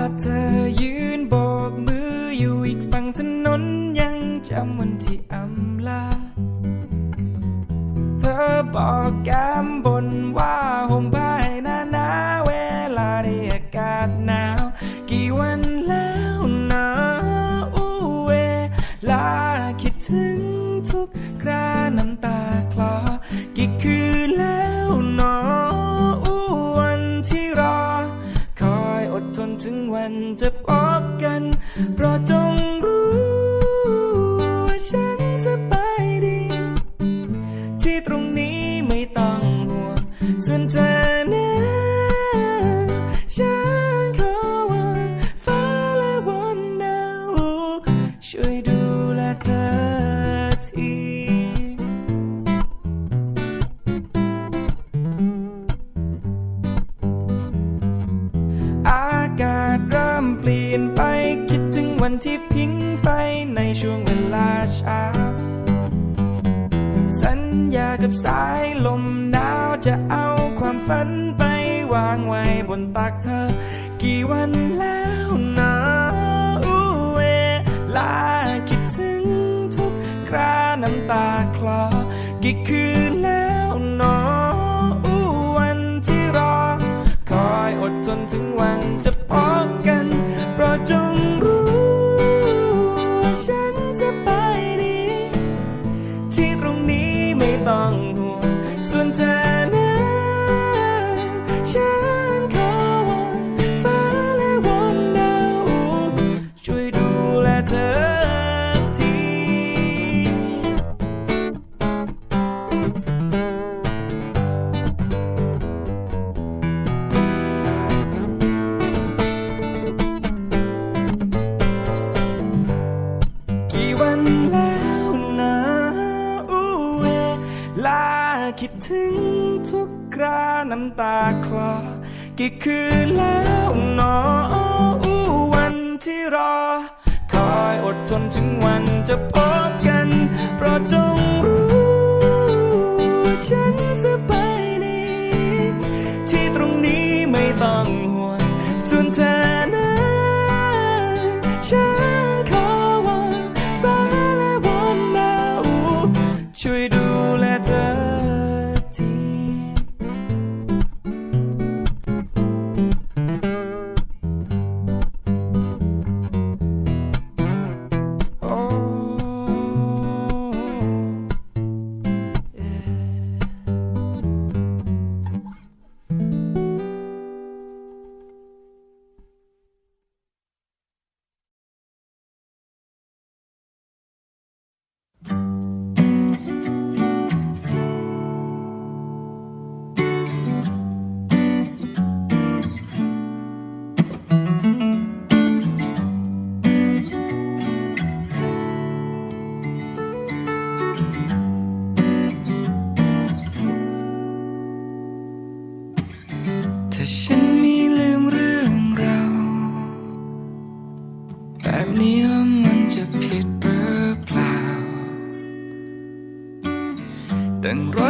ภเธอยืนโบกมืออยู่อีกฝั่งถนนยังจำวันที่อำลา เธอบอกแกมบนว่าห่มผ้าให้หน้าหนาเวลาเด้ยากาศหนาว กี่วันแล้วนะอู้เวลาคิดถึงทุกคราน้ำตาคลอกี่คืน ถึงวันจะพบกัน เพราะจงรู้ว่าฉันสบายดี ที่ตรงนี้ไม่ต้องห่วงส่วนเธอ วันที่พิงไฟในช่วงเวลาเช้า สัญญากับสายลมหนาวจะเอาความฝันไปวางไว้บนตักเธอ กี่วันแล้วนะอู้เวลาคิดถึงทุกคราน้ำตาคลอ กี่คืนแล้วเนออู้วันที่รอ คอยอดทนถึงวันจะพบกัน คิดถึงทุกคราน้ำตาคลอ กี่คืนแล้วเนออู้วันที่รอ คอยอดทนถึงวันจะพบกันโปรดจงรู้ว่าฉันสบายดีที่ตรงนี้ไม่ต้องห่วงส่วนเธอ แบบนี้แล้วมันจะผิดหรือเปล่าแต่รถ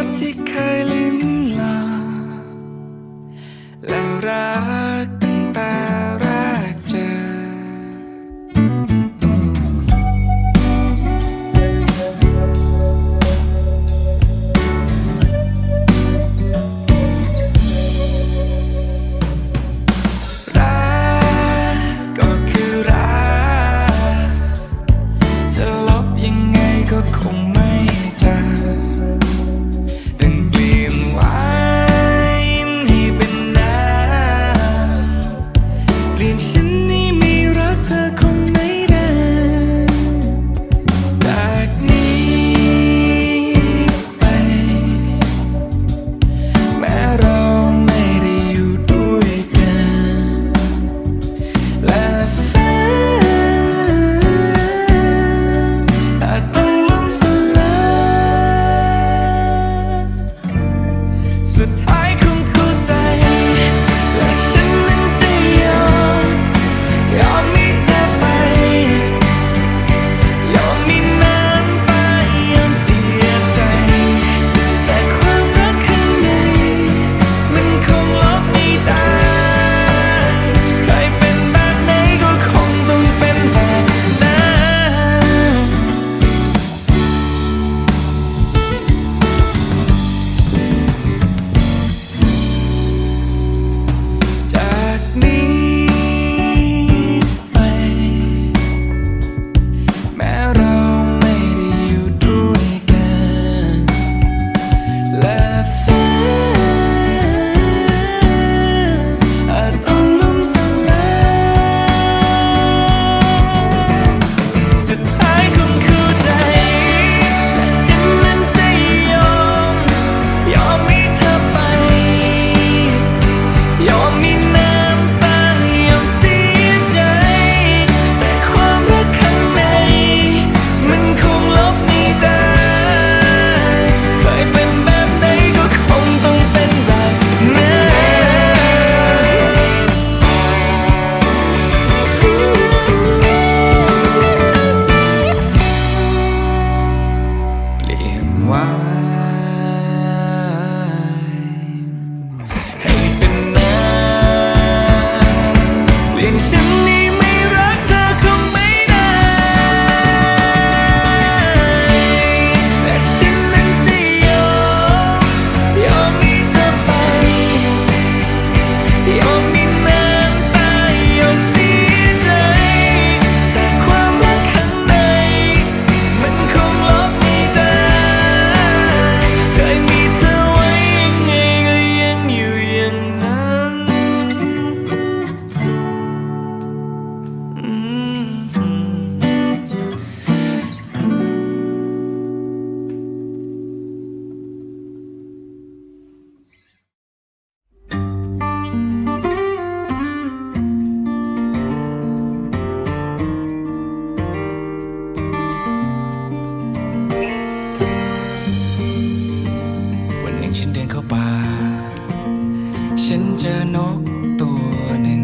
เจอนกตัวหนึ่ง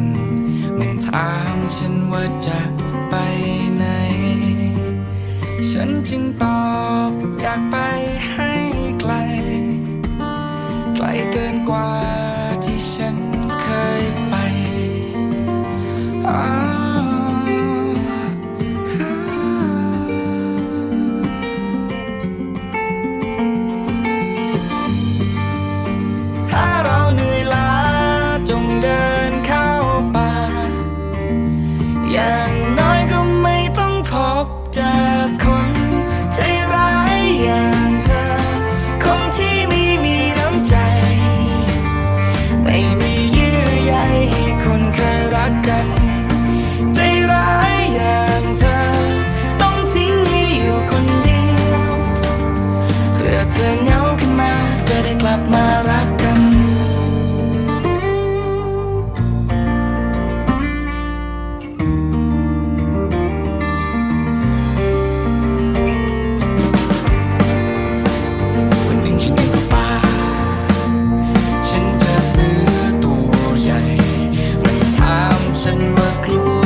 มันถามฉันว่าจะไปไหน ฉันจึงตอบอยากไปให้ไกล ไกลเกินกว่าที่ฉันเคยไป อย่างน้อยก็ไม่ต้องพบเจอคนใจร้ายอย่างเธอ คนที่ไม่มีน้ำใจ ไม่มีเยื่อใยให้คนเคยรักกัน ใจร้ายอย่างเธอ ต้องทิ้งให้อยู่คนเดียวเพื่อเธอเหงา ฉันมาคลัว